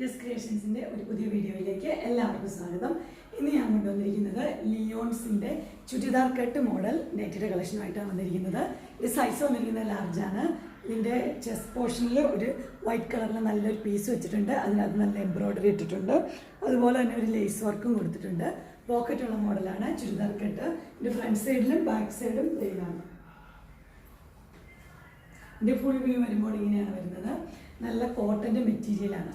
ജസ് ക്രിയേഷൻസിന്റെ ഒരു പുതിയ വീഡിയോയിലേക്ക് എല്ലാവർക്കും സ്വാഗതം. ഇന്ന് ഞാൻ കൊണ്ടുവന്നിരിക്കുന്നത് ലിയോൺസിന്റെ ചുരിദാർ കട്ട് മോഡൽ നെറ്റിയുടെ കളക്ഷനുമായിട്ടാണ് വന്നിരിക്കുന്നത്. ഇത് സൈസ് വന്നിരിക്കുന്നത് ലാർജാണ് ആണ്. ഇതിന്റെ ചെസ്റ്റ് പോർഷനിൽ ഒരു വൈറ്റ് കളറിൽ നല്ലൊരു പീസ് വെച്ചിട്ടുണ്ട്. അതിനകത്ത് നല്ല എംബ്രോയ്ഡറി ഇട്ടിട്ടുണ്ട്. അതുപോലെ തന്നെ ഒരു ലേസ് വർക്കും കൊടുത്തിട്ടുണ്ട്. പോക്കറ്റുള്ള മോഡലാണ് ചുരിദാർ കട്ട്. ഇതിന്റെ ഫ്രണ്ട് സൈഡിലും ബാക്ക് സൈഡും പ്ലെയിനാണ് ഇതിന്റെ ഫുൾ വ്യൂ വരുമ്പോൾ ഇങ്ങനെയാണ് വരുന്നത്. നല്ല കോട്ടന്റെ മെറ്റീരിയലാണ്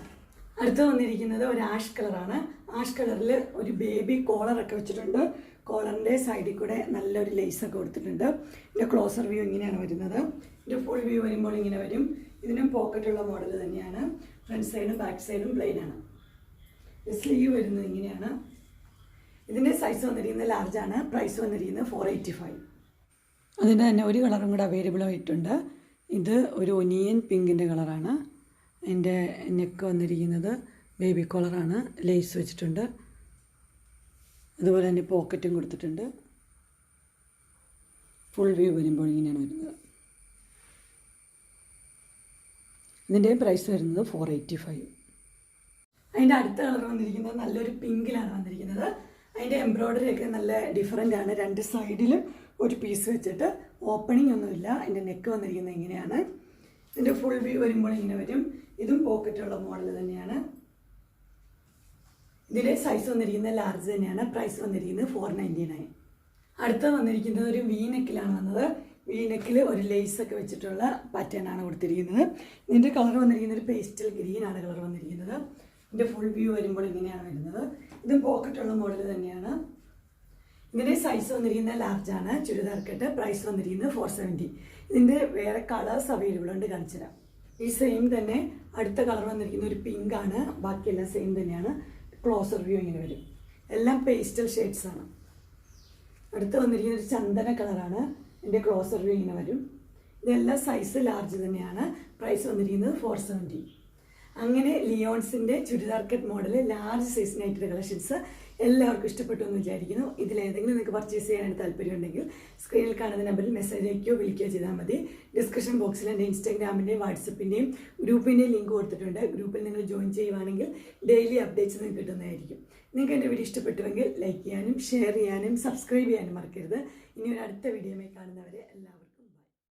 അടുത്ത് വന്നിരിക്കുന്നത് ഒരു ആഷ് കളറാണ്. ആഷ് കളറിൽ ഒരു ബേബി കോളറൊക്കെ വെച്ചിട്ടുണ്ട്. കോളറിന്റെ സൈഡിൽ കൂടെ നല്ലൊരു ലേസൊക്കെ കൊടുത്തിട്ടുണ്ട്. ഇതിന്റെ ക്ലോസർ വ്യൂ ഇങ്ങനെയാണ് വരുന്നത്. ഇതിന്റെ ഫുൾ വ്യൂ വരുമ്പോൾ ഇങ്ങനെ വരും. ഇതിനും പോക്കറ്റുള്ള മോഡൽ തന്നെയാണ്. ഫ്രണ്ട് സൈഡും ബാക്ക് സൈഡും പ്ലെയിൻ ആണ്. സ്ലീവ് വരുന്നത് ഇങ്ങനെയാണ്. ഇതിന്റെ സൈസ് വന്നിരിക്കുന്നത് ലാർജാണ് പ്രൈസ് വന്നിരിക്കുന്നത് ഫോർ എയ്റ്റി ഫൈവ് അതിന്റെ തന്നെ ഒരു കളറും കൂടെ അവൈലബിൾ ആയിട്ടുണ്ട്. ഇത് ഒരു ഒനിയൻ പിങ്കിന്റെ കളറാണ് അതിന്റെ നെക്ക് വന്നിരിക്കുന്നത് ബേബി കോളറാണ് ലേസ് വെച്ചിട്ടുണ്ട്. അതുപോലെ തന്നെ പോക്കറ്റും കൊടുത്തിട്ടുണ്ട്. ഫുൾ വ്യൂ വരുമ്പോൾ ഇങ്ങനെയാണ് വരുന്നത്. ഇതിന്റെ പ്രൈസ് വരുന്നത് ഫോർ എയ്റ്റി ഫൈവ് അതിന്റെ അടുത്ത കളർ വന്നിരിക്കുന്നത് നല്ലൊരു പിങ്കിലാണ് വന്നിരിക്കുന്നത്. അതിന്റെ എംബ്രോയ്ഡറി ഒക്കെ നല്ല ഡിഫറെന്റ് ആണ്. രണ്ട് സൈഡിലും ഒരു പീസ് വെച്ചിട്ട് ഓപ്പണിംഗ് ഒന്നുമില്ല. അതിന്റെ നെക്ക് വന്നിരിക്കുന്നത് ഇങ്ങനെയാണ്. ഇതിന്റെ ഫുൾ വ്യൂ വരുമ്പോൾ ഇങ്ങനെ വരും. ഇതും പോക്കറ്റുള്ള മോഡൽ തന്നെയാണ്. ഇതിന്റെ സൈസ് വന്നിരിക്കുന്നത് ലാർജ് തന്നെയാണ്. പ്രൈസ് വന്നിരിക്കുന്നത് ഫോർ നയന്റി നയൻ അടുത്ത വന്നിരിക്കുന്നത് ഒരു വി നെക്കിലാണ് വന്നത്. വി നെക്കിൽ ഒരു ലേസ് ഒക്കെ വെച്ചിട്ടുള്ള പാറ്റേൺ ആണ് കൊടുത്തിരിക്കുന്നത്. ഇതിന്റെ കളർ വന്നിരിക്കുന്നത് ഒരു പേസ്റ്റൽ ഗ്രീൻ ആണ് കളർ വന്നിരിക്കുന്നത്. ഇതിന്റെ ഫുൾ വ്യൂ വരുമ്പോൾ ഇങ്ങനെയാണ് വരുന്നത്. ഇതും പോക്കറ്റുള്ള മോഡൽ തന്നെയാണ്. ഇതിന്റെ സൈസ് വന്നിരിക്കുന്നത് ലാർജ് ആണ്. ചുരിദാർ കെട്ട് പ്രൈസ് വന്നിരിക്കുന്നത് ഫോർ സെവന്റി ഇതിന്റെ വേറെ കളേഴ്സ് അവൈലബിൾ ഉണ്ട് കാണിച്ചു തരാം ഈ സെയിം തന്നെ അടുത്ത കളർ വന്നിരിക്കുന്ന ഒരു പിങ്ക് ആണ്. ബാക്കിയെല്ലാം സെയിം തന്നെയാണ്. ക്ലോസർ വ്യൂ ഇങ്ങനെ വരും. എല്ലാം പേസ്റ്റൽ ഷെയ്ഡ്സ് ആണ്. അടുത്ത് വന്നിരിക്കുന്ന ഒരു ചന്ദന കളറാണ് എന്റെ ക്ലോസർ വ്യൂ ഇങ്ങനെ വരും. ഇതെല്ലാം സൈസ് ലാർജ് തന്നെയാണ്. പ്രൈസ് വന്നിരിക്കുന്നത് ഫോർ സെവന്റി അങ്ങനെ ലിയോൺസിന്റെ churidar cut model large size knitted collections എല്ലാവർക്കും ഇഷ്ടപ്പെട്ടു എന്ന് വിചാരിക്കുന്നു. ഇതിലേതെങ്കിലും നിങ്ങൾക്ക് പർച്ചേസ് ചെയ്യാനായിട്ട് താല്പര്യമുണ്ടെങ്കിൽ സ്ക്രീനിൽ കാണുന്ന നമ്പറിൽ മെസ്സേജ് അയക്കുകയോ വിളിക്കുകയോ ചെയ്താൽ മതി. ഡിസ്ക്രിപ്ഷൻ ബോക്സിൽ എന്റെ ഇൻസ്റ്റാഗ്രാമിന്റെയും വാട്സപ്പിന്റെയും ഗ്രൂപ്പിന്റെയും ലിങ്ക് കൊടുത്തിട്ടുണ്ട്. ഗ്രൂപ്പിൽ നിങ്ങൾ ജോയിൻ ചെയ്യുവാണെങ്കിൽ ഡെയിലി അപ്ഡേറ്റ്സ് നിങ്ങൾക്ക് കിട്ടുന്നതായിരിക്കും. നിങ്ങൾക്ക് എന്റെ വീഡിയോ ഇഷ്ടപ്പെട്ടുവെങ്കിൽ ലൈക്ക് ചെയ്യാനും ഷെയർ ചെയ്യാനും സബ്സ്ക്രൈബ് ചെയ്യാനും മറക്കരുത്. ഇനി ഒരു അടുത്ത വീഡിയോയിൽ കാണുന്നവരെ എല്ലാവർക്കും